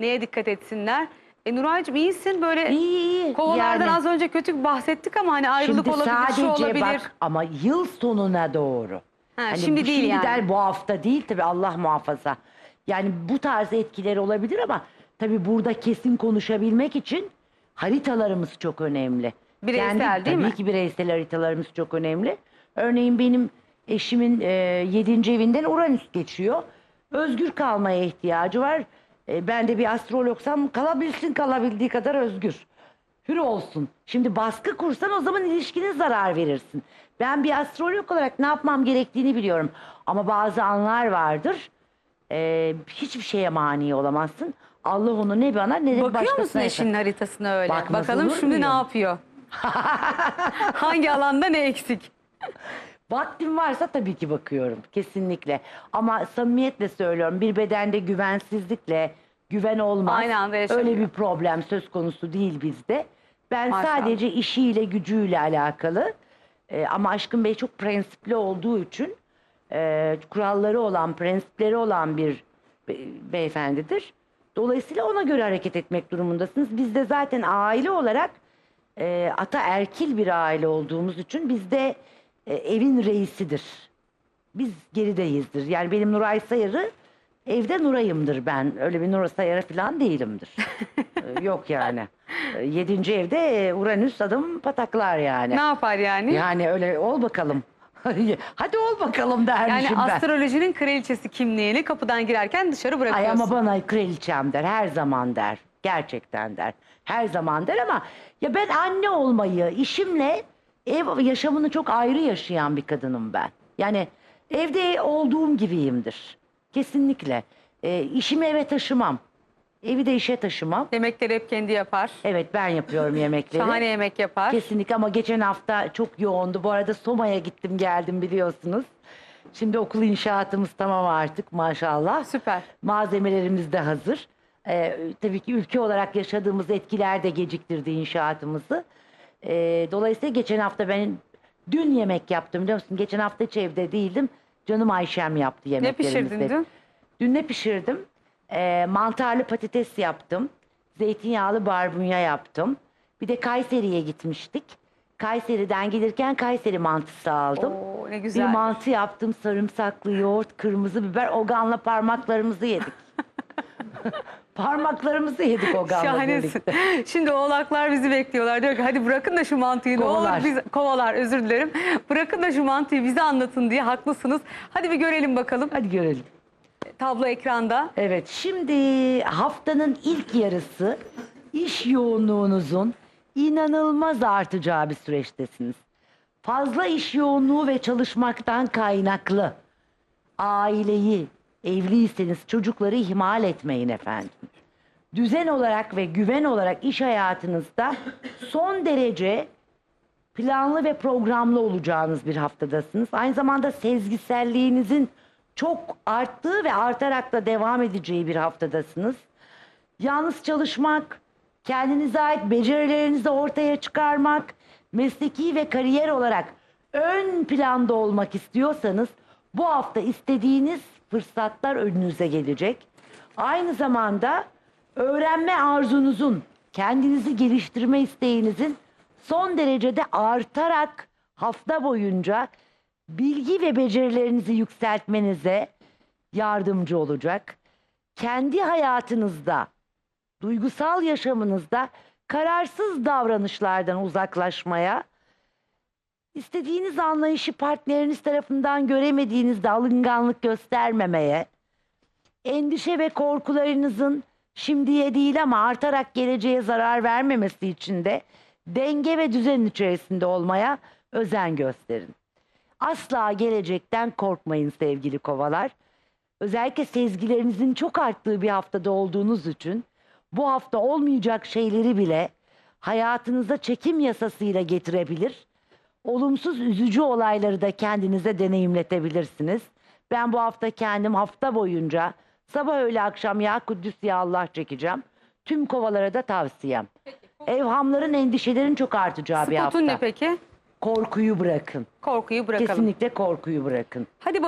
Neye dikkat etsinler? E Nuray'cığım iyisin böyle İyi iyi. kovalardan Yani az önce kötü bahsettik ama hani ayrılık şimdi olabilir, şu sadece olabilir. bak ama yıl sonuna doğru. Ha, Hani şimdi bu değil yani. der bu hafta değil tabii Allah muhafaza. Yani bu tarz etkileri olabilir ama tabii burada kesin konuşabilmek için haritalarımız çok önemli. Bireysel değil tabii mi? ki bireysel haritalarımız çok önemli. Örneğin benim eşimin e, 7. evinden Uranüs geçiyor. Özgür kalmaya ihtiyacı var. E, ben de bir astrologsam kalabilsin kalabildiği kadar özgür. Hür olsun. Şimdi baskı kursan o zaman ilişkine zarar verirsin. Ben bir astrolog olarak ne yapmam gerektiğini biliyorum. Ama bazı anlar vardır. e, hiçbir şeye mani olamazsın. Allah onu ne bana ne de Bakıyor musun başkasına yapar. eşinin haritasına öyle? Bakmaz Bakalım şimdi ne muyum? yapıyor? Hangi alanda ne eksik? Vaktim varsa tabii ki bakıyorum. Kesinlikle. Ama samimiyetle söylüyorum. Bir bedende güvensizlikle güven olmaz. Aynı anda yaşanıyor. Öyle bir problem söz konusu değil bizde. Ben Maşallah. sadece işiyle gücüyle alakalı. Ee, ama Aşkın Bey çok prensipli olduğu için e, kuralları olan, prensipleri olan bir be- beyefendidir. Dolayısıyla ona göre hareket etmek durumundasınız. Biz de zaten aile olarak e, ata erkil bir aile olduğumuz için bizde e, evin reisidir. Biz gerideyizdir. Yani benim Nuray Sayarı evde Nuray'ımdır ben. Öyle bir Nuray Sayarı falan değilimdir. E, Yok yani. E, Yedinci evde e, Uranüs adım pataklar yani. Ne yapar yani? Yani öyle ol bakalım. Hadi ol bakalım Yani dermişim ben. astrolojinin kraliçesi kimliğini kapıdan girerken dışarı Ay bırakıyorsun. ama bana kraliçem der. Her zaman der. Gerçekten der. Her zaman der ama ya ben anne olmayı işimle ev yaşamını çok ayrı yaşayan bir kadınım ben. Yani evde olduğum gibiyimdir. Kesinlikle. E, işimi eve taşımam. Evi de işe taşımam. Yemekleri hep kendi yapar. Evet ben yapıyorum yemekleri. Şahane yemek yapar. Kesinlikle ama geçen hafta çok yoğundu. Bu arada Soma'ya gittim geldim biliyorsunuz. Şimdi okul inşaatımız tamam artık maşallah. Süper. Malzemelerimiz de hazır. Ee, tabii ki ülke olarak yaşadığımız etkiler de geciktirdi inşaatımızı. Ee, dolayısıyla geçen hafta ben dün yemek yaptım biliyor musun? Geçen hafta hiç evde değildim. Canım Ayşem yaptı Ne yemeklerimizi. pişirdin dün? Dün ne pişirdim? Ee, mantarlı patates yaptım. Zeytinyağlı barbunya yaptım. Bir de Kayseri'ye gitmiştik. Kayseri'den gelirken Kayseri mantısı aldım. Oo, ne Bir güzel. mantı yaptım. Sarımsaklı yoğurt, kırmızı biber. Ogan'la parmaklarımızı yedik. parmaklarımızı yedik Ogan'la Şahanesin. birlikte. Şimdi oğlaklar bizi bekliyorlar. Diyor ki hadi bırakın da şu mantıyı ne olur Kovalar. biz kovalar özür dilerim. Bırakın da şu mantıyı bize anlatın diye haklısınız. Hadi bir görelim bakalım. Hadi görelim. Tablo ekranda. Evet şimdi haftanın ilk yarısı iş yoğunluğunuzun inanılmaz artacağı bir süreçtesiniz. Fazla iş yoğunluğu ve çalışmaktan kaynaklı aileyi, evliyseniz çocukları ihmal etmeyin efendim. Düzen olarak ve güven olarak iş hayatınızda son derece planlı ve programlı olacağınız bir haftadasınız. Aynı zamanda sezgiselliğinizin çok arttığı ve artarak da devam edeceği bir haftadasınız. Yalnız çalışmak, kendinize ait becerilerinizi ortaya çıkarmak, mesleki ve kariyer olarak ön planda olmak istiyorsanız bu hafta istediğiniz fırsatlar önünüze gelecek. Aynı zamanda öğrenme arzunuzun, kendinizi geliştirme isteğinizin son derecede artarak hafta boyunca bilgi ve becerilerinizi yükseltmenize yardımcı olacak. Kendi hayatınızda, duygusal yaşamınızda kararsız davranışlardan uzaklaşmaya, istediğiniz anlayışı partneriniz tarafından göremediğinizde alınganlık göstermemeye, endişe ve korkularınızın şimdiye değil ama artarak geleceğe zarar vermemesi için de denge ve düzen içerisinde olmaya özen gösterin. Asla gelecekten korkmayın sevgili kovalar. Özellikle sezgilerinizin çok arttığı bir haftada olduğunuz için bu hafta olmayacak şeyleri bile hayatınıza çekim yasasıyla getirebilir. Olumsuz üzücü olayları da kendinize deneyimletebilirsiniz. Ben bu hafta kendim hafta boyunca sabah öğle akşam ya Kudüs ya Allah çekeceğim. Tüm kovalara da tavsiyem. Evhamların, endişelerin çok artacağı bir hafta. Spotun ne peki? Korkuyu bırakın. Korkuyu bırakalım. Kesinlikle korkuyu bırakın. Hadi